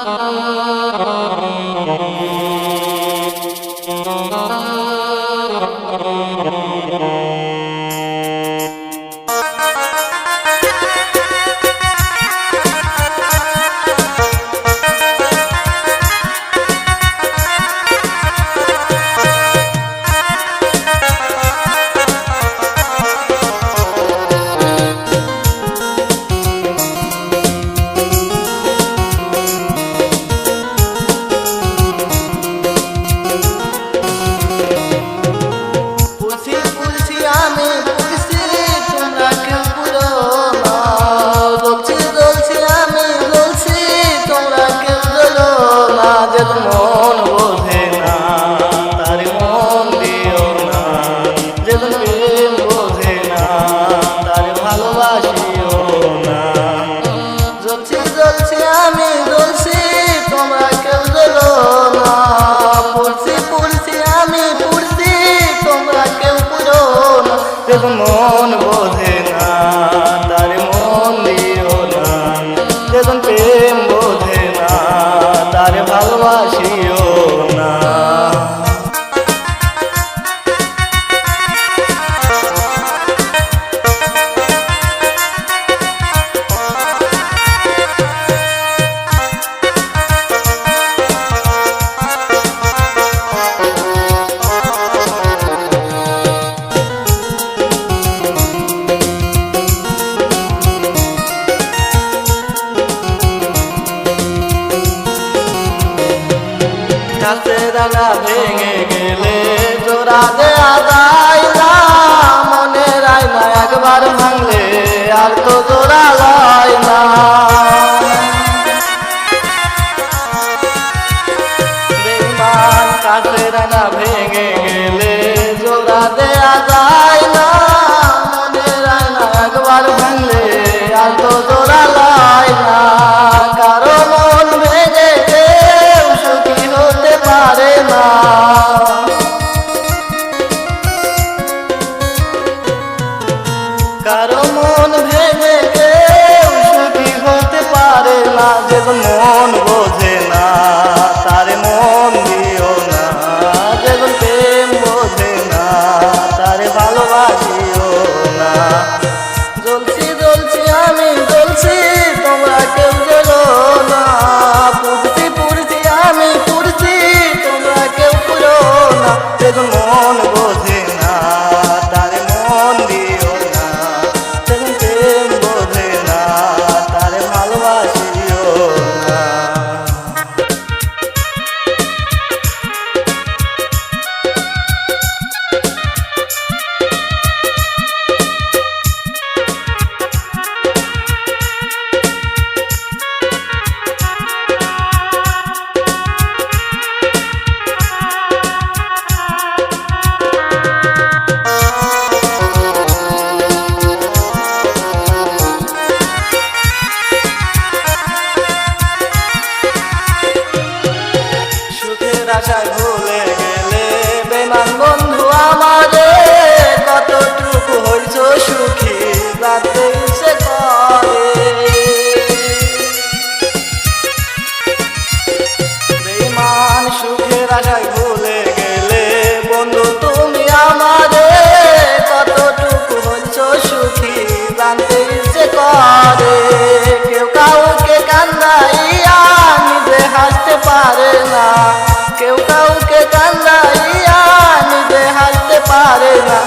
Oh. প্রেম বোঝ। ডালা ভেঙে পারে, কেউ কাউকে কান্দাইয়া নিজে হাসতে পারে না। কেউ কাউকে কান্দাইয়া নিজে হাসতে পারে না